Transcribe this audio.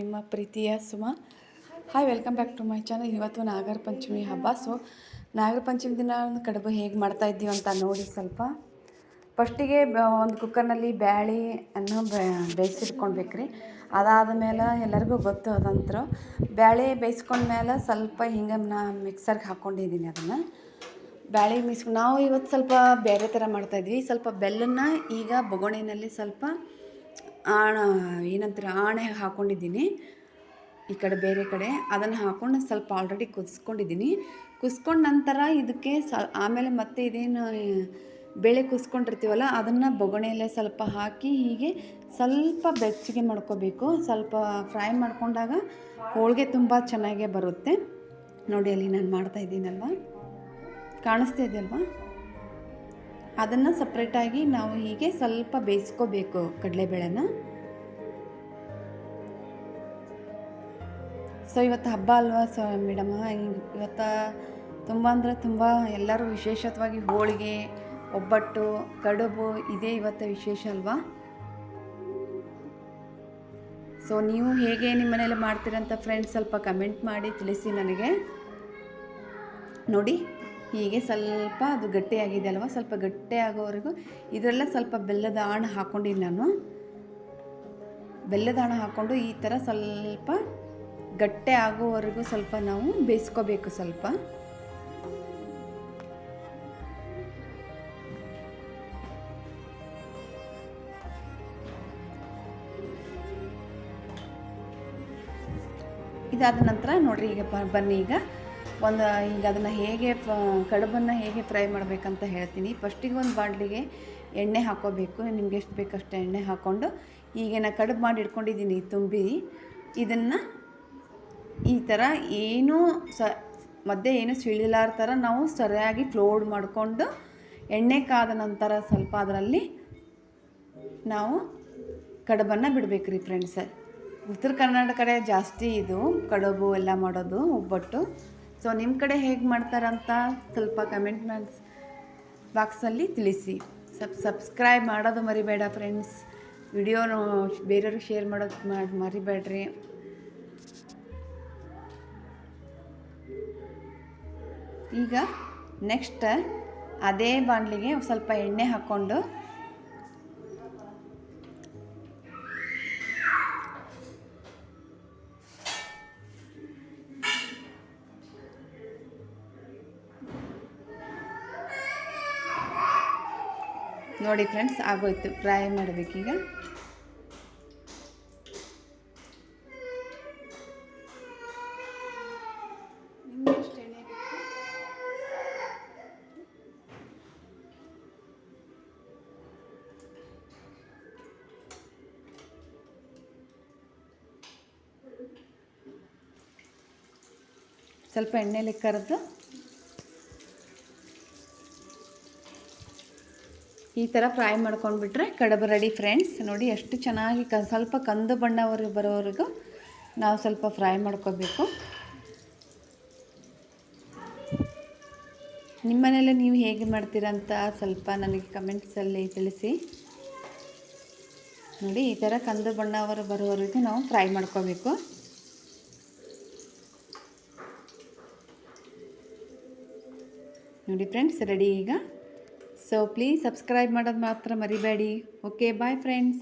ನಿಮ್ಮ ಪ್ರೀತಿಯ Suma. Hi welcome back to my channel ಇವತ್ತು ನಾಗರ ಪಂಚಮಿ ಹಬ್ಬ. ಸೊ ನಾಗರ ಪಂಚಮಿ ದಿನ ಕಡುಬು ಹೇಗೆ ಮಾಡ್ತಾ ಇದ್ದೀವಿ ಅಂತ ನೋಡಿ ಸ್ವಲ್ಪ. ಫಸ್ಟಿಗೆ ಒಂದು ಕುಕ್ಕರ್ನಲ್ಲಿ ಬ್ಯಾಳಿ ಅನ್ನು ಬೇಯಿಸಿಟ್ಕೊಳ್ಬೇಕ್ರಿ. ಅದಾದ ಮೇಲೆ ಎಲ್ಲರಿಗೂ ಗೊತ್ತು ಅದಂತರ ಬ್ಯಾಳೆ ಬೇಯಿಸ್ಕೊಂಡ್ಮೇಲೆ ಸ್ವಲ್ಪ ಹಿಂಗೆ ನಾ ಮಿಕ್ಸರ್ಗೆ ಹಾಕ್ಕೊಂಡಿದ್ದೀನಿ ಅದನ್ನು. ಬ್ಯಾಳಿ ಮಿಕ್ಸ್ ನಾವು ಇವತ್ತು ಸ್ವಲ್ಪ ಬೇರೆ ಥರ ಮಾಡ್ತಾಯಿದ್ವಿ ಸ್ವಲ್ಪ ಬೆಲ್ಲನ್ನ ಈಗ ಬೊಗೋಣಿನಲ್ಲಿ ಸ್ವಲ್ಪ ಆಣ, ಏನಂತಾರೆ, ಆಣೆ ಹಾಕ್ಕೊಂಡಿದ್ದೀನಿ ಈ ಕಡೆ ಬೇರೆ ಕಡೆ ಅದನ್ನು ಹಾಕ್ಕೊಂಡು ಸ್ವಲ್ಪ ಆಲ್ರೆಡಿ ಕುದಿಸ್ಕೊಂಡಿದ್ದೀನಿ. ಕುದಿಸ್ಕೊಂಡ ನಂತರ ಇದಕ್ಕೆ ಸ, ಆಮೇಲೆ ಮತ್ತೆ ಇದೇನು ಬೇಳೆ ಕುದಿಸ್ಕೊಂಡಿರ್ತೀವಲ್ಲ, ಅದನ್ನು ಬೊಗಣೆಯಲ್ಲೇ ಸ್ವಲ್ಪ ಹಾಕಿ ಹೀಗೆ ಸ್ವಲ್ಪ ಬೆಚ್ಚಗೆ ಮಾಡ್ಕೋಬೇಕು. ಸ್ವಲ್ಪ ಫ್ರೈ ಮಾಡಿಕೊಂಡಾಗ ಹೋಳಿಗೆ ತುಂಬ ಚೆನ್ನಾಗೇ ಬರುತ್ತೆ. ನೋಡಿ ಅಲ್ಲಿ ನಾನು ಮಾಡ್ತಾ ಇದ್ದೀನಲ್ವಾ? ಕಾಣಿಸ್ತಾ ಇದೆಯಲ್ವಾ? ಅದನ್ನು ಸಪ್ರೇಟಾಗಿ ನಾವು ಹೀಗೆ ಸ್ವಲ್ಪ ಬೇಯಿಸ್ಕೋಬೇಕು ಕಡಲೆಬೇಳೆನ. ಸೊ ಇವತ್ತು ಹಬ್ಬ ಅಲ್ವಾ? ಸೊ ಮೇಡಮ್ ಇವತ್ತು ತುಂಬ ಅಂದರೆ ತುಂಬ ಎಲ್ಲರೂ ವಿಶೇಷವಾಗಿ ಹೋಳಿಗೆ, ಒಬ್ಬಟ್ಟು, ಕಡುಬು ಇದೇ ಇವತ್ತು ವಿಶೇಷ ಅಲ್ವಾ? ಸೊ ನೀವು ಹೇಗೆ ನಿಮ್ಮ ಮನೇಲಿ ಮಾಡ್ತೀರಂತ ಫ್ರೆಂಡ್ಸ್ ಸ್ವಲ್ಪ ಕಮೆಂಟ್ ಮಾಡಿ ತಿಳಿಸಿ ನನಗೆ. ನೋಡಿ. ಹೀಗೆ ಸ್ವಲ್ಪ ಅದು ಗಟ್ಟಿಯಾಗಿದೆ ಅಲ್ವ? ಸ್ವಲ್ಪ ಗಟ್ಟಿ ಆಗೋವರೆಗೂ ಇದರಲ್ಲ ಸ್ವಲ್ಪ ಬೆಲ್ಲದ ಹಣ್ಣು ಹಾಕ್ಕೊಂಡಿನಿ ನಾನು. ಬೆಲ್ಲದ ಹಣ್ಣು ಹಾಕ್ಕೊಂಡು ಈ ಥರ ಸ್ವಲ್ಪ ಗಟ್ಟೆ ಆಗೋವರೆಗೂ ಸ್ವಲ್ಪ ನಾವು ಬೇಯಿಸ್ಕೋಬೇಕು ಸ್ವಲ್ಪ. ಇದಾದ ನಂತರ ನೋಡಿರಿ ಈಗ ಬನ್ನಿ ಈಗ. ಒಂದು ಈಗ ಅದನ್ನು ಹೇಗೆ ಕಡುಬನ್ನು ಹೇಗೆ ಫ್ರೈ ಮಾಡಬೇಕಂತ ಹೇಳ್ತೀನಿ. ಫಸ್ಟಿಗೆ ಒಂದು ಬಾಣಲಿಗೆ ಎಣ್ಣೆ ಹಾಕೋಬೇಕು. ನಿಮ್ಗೆ ಎಷ್ಟು ಬೇಕಷ್ಟು ಎಣ್ಣೆ ಹಾಕ್ಕೊಂಡು ನಾನು ಕಡುಬು ಮಾಡಿ ಇಟ್ಕೊಂಡಿದ್ದೀನಿ ತುಂಬಿ. ಇದನ್ನು ಈ ಥರ ಏನೂ ಸ, ಮಧ್ಯೆ ಏನು ಸಿಳಿಲಾರ ಥರ ನಾವು ಸರಿಯಾಗಿ ಫ್ಲೋಡ್ ಮಾಡಿಕೊಂಡು ಎಣ್ಣೆ ಕಾದ ನಂತರ ಸ್ವಲ್ಪ ಅದರಲ್ಲಿ ನಾವು ಕಡುಬನ್ನು ಬಿಡಬೇಕು ರೀ ಫ್ರೆಂಡ್ಸ್. ಉತ್ತರ ಕನ್ನಡ ಕಡೆ ಜಾಸ್ತಿ ಇದು ಕಡುಬು ಎಲ್ಲ ಮಾಡೋದು, ಒಬ್ಬಟ್ಟು. ಸೊ ನಿಮ್ಮ ಕಡೆ ಹೇಗೆ ಮಾಡ್ತಾರಂತ ಸ್ವಲ್ಪ ಕಮೆಂಟ್ ಬಾಕ್ಸಲ್ಲಿ ತಿಳಿಸಿ. ಸಬ್ ಸಬ್ಸ್ಕ್ರೈಬ್ ಮಾಡೋದು ಮರಿಬೇಡ ಫ್ರೆಂಡ್ಸ್ ವಿಡಿಯೋನು ಬೇರೆಯವ್ರಿಗೆ ಶೇರ್ ಮಾಡೋದು ಮಾಡಿ ಮರಿಬೇಡ್ರಿ. ಈಗ ನೆಕ್ಸ್ಟ್ ಅದೇ ಬಾಣಲಿಗೆ ಸ್ವಲ್ಪ ಎಣ್ಣೆ ಹಾಕ್ಕೊಂಡು ನೋಡಿ ಫ್ರೆಂಡ್ಸ್ ಆಗೋಯ್ತು. ಫ್ರೈ ಮಾಡಬೇಕೀಗ ಸ್ವಲ್ಪ ಎಣ್ಣೆಲಿ ಕರೆದು ಈ ಥರ ಫ್ರೈ ಮಾಡ್ಕೊಂಡ್ಬಿಟ್ರೆ ಕಡಬು ರೆಡಿ ಫ್ರೆಂಡ್ಸ್ ನೋಡಿ ಎಷ್ಟು ಚೆನ್ನಾಗಿ ಕ ಸ್ವಲ್ಪ ಕಂದು ಬಣ್ಣವರೆಗೆ ಬರೋವರೆಗೂ ನಾವು ಸ್ವಲ್ಪ ಫ್ರೈ ಮಾಡ್ಕೋಬೇಕು. ನಿಮ್ಮ ಮನೇಲಿ ನೀವು ಹೇಗೆ ಮಾಡ್ತೀರಂತ ಸ್ವಲ್ಪ ನನಗೆ ಕಮೆಂಟ್ಸಲ್ಲಿ ತಿಳಿಸಿ. ನೋಡಿ ಈ ಥರ ಕಂದು ಬಣ್ಣವರು ಬರೋವರೆಗೂ ನಾವು ಫ್ರೈ ಮಾಡ್ಕೋಬೇಕು. ನೋಡಿ ಫ್ರೆಂಡ್ಸ್ ರೆಡಿ ಈಗ. ಸೊ ಪ್ಲೀಸ್ ಸಬ್ಸ್ಕ್ರೈಬ್ ಮಾಡೋದು ಮಾತ್ರ ಮರಿಬೇಡಿ. Okay bye friends